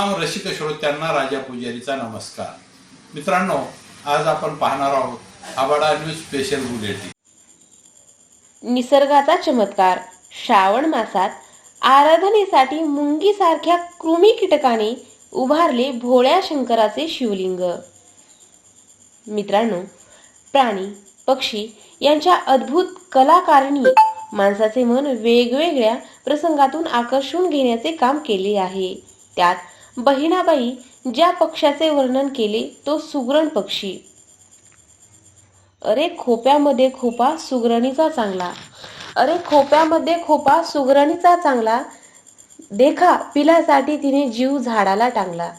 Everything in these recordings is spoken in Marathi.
रसिक श्रोत्यांना राजा पुजारीचा नमस्कार. मित्रांनो आज आपण पाहणार आहोत आबाडा न्यूज स्पेशल बुलेटिन. निसर्गाचा चमत्कार श्रावण मासात आराधनेसाठी मुंगी सारख्या कृमी कीटकाने उभारले भोळ्या शंकराचे शिवलिंग. मित्रांनो प्राणी पक्षी यांच्या अद्भुत कलाकारिणी माणसाचे मन वेगवेगळ्या प्रसंगातून आकर्षून घेण्याचे काम केले आहे. त्यात बहिणाबाई ज्या पक्षाचे वर्णन केले तो सुगरण पक्षी. अरे खोप्यामध्ये खोपा सुगरणीचा चांगला. अरे खोप्यामध्ये खोपा सुगरणीचा चांगला. देखा पिलासाठी तिने जीव झाडाला टांगला.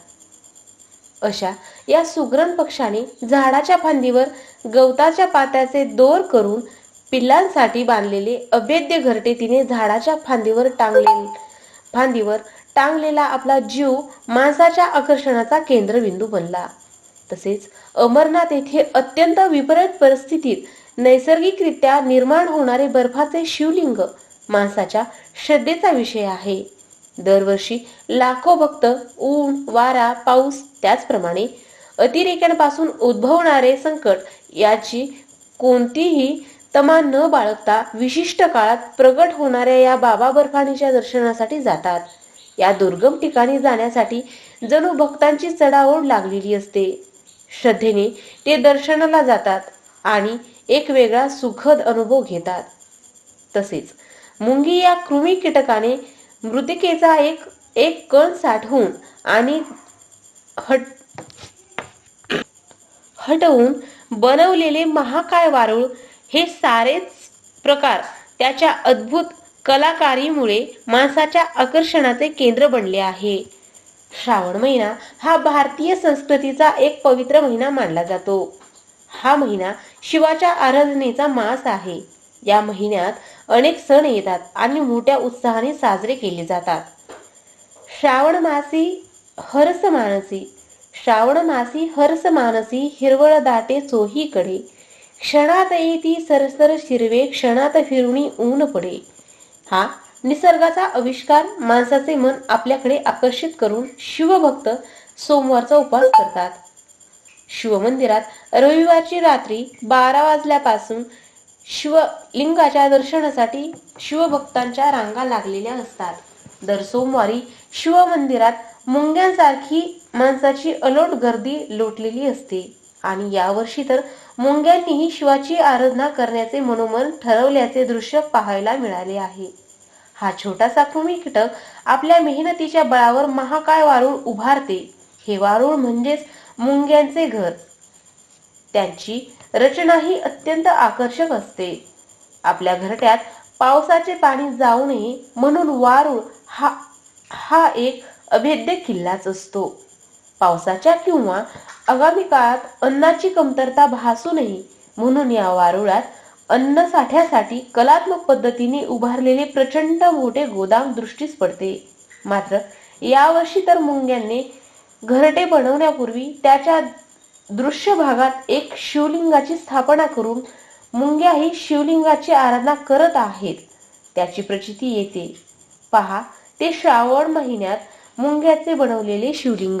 अशा या सुगरण पक्षाने झाडाच्या फांदीवर गवताच्या पात्याचे दोर करून पिल्लांसाठी बांधलेले अभेद्य घरटे तिने झाडाच्या फांदीवर टांगले फांदीवर टांगलेला आपला जीव माणसाच्या आकर्षणाचा केंद्रबिंदू बनला. तसेच अमरनाथ येथे अत्यंत विपरीत परिस्थितीत नैसर्गिकरित्या निर्माण होणारे बर्फाचे शिवलिंग माणसाच्या श्रद्धेचा विषय आहे. दरवर्षी लाखो भक्त ऊन वारा पाऊस त्याचप्रमाणे अतिरेक्यांपासून उद्भवणारे संकट याची कोणतीही तमा न बाळगता विशिष्ट काळात प्रगट होणाऱ्या या बाबा बर्फानीच्या दर्शनासाठी जातात. या दुर्गम ठिकाणी जाण्यासाठी जणू भक्तांची चढाओढ लागलेली असते. श्रद्धेने ते दर्शनाला जातात आणि एक वेगळा सुखद अनुभव घेतात. तसेच मुंगी या कृमी कीटकाने मृतिकेचा एक एक कण साठवून आणि हट हटवून बनवलेले महाकाय वारुळ हे सारेच प्रकार त्याच्या अद्भुत कलाकारीमुळे माणसाच्या आकर्षणाचे केंद्र बनले आहे. श्रावण महिना हा भारतीय संस्कृतीचा एक पवित्र महिना मानला जातो. हा महिना शिवाच्या आराधनेचा मास आहे. या महिन्यात अनेक सण येतात आणि मोठ्या उत्साहाने साजरे केले जातात. श्रावण मासी हर्ष मानसी. श्रावण मासी हर्ष मानसी हिरवळ दाटे चोहीकडे. क्षणात येती सरसर शिरवे क्षणात फिरुणी ऊन पडे. हा निसर्गाचा आविष्कार माणसाचे मन आपल्याकडे आकर्षित करून शिवभक्त सोमवारचा उपवास करतात. शिवमंदिरात रविवारची रात्री बारा वाजल्यापासून शिवलिंगाच्या दर्शनासाठी शिवभक्तांच्या रांगा लागलेल्या असतात. दर सोमवारी शिवमंदिरात मुंग्यांसारखी माणसाची अलोट गर्दी लोटलेली असते. आणि यावर्षी तर मुंग्यांनीही शिवाची आराधना करण्याचे मनोमन ठरवल्याचे दृश्य पाहायला मिळाले आहे. हा छोटासा कृमी कीटक आपल्या मेहनतीच्या बळावर महाकाय वारुळ उभारते. हे वारुळ म्हणजेच मुंग्यांचे घर. त्यांची रचनाही अत्यंत आकर्षक असते. आपल्या घरट्यात पावसाचे पाणी जाऊ नये म्हणून वारुळ हा हा एक अभेद्य किल्लाच असतो. पावसाच्या किंवा आगामी काळात अन्नाची कमतरता भासू नये म्हणून या वारुळात अन्न साठ्यासाठी कलात्मक पद्धतीने उभारलेले प्रचंड मोठे गोदाम दृष्टीस पडते. मात्र यावर्षी तर मुंग्यांनी घरटे बनवण्यापूर्वी त्याच्या दृश्य भागात एक शिवलिंगाची स्थापना करून मुंग्या ही शिवलिंगाची आराधना करत आहेत. त्याची प्रचिती येते. पहा ते श्रावण महिन्यात मुंग्याचे बनवलेले शिवलिंग.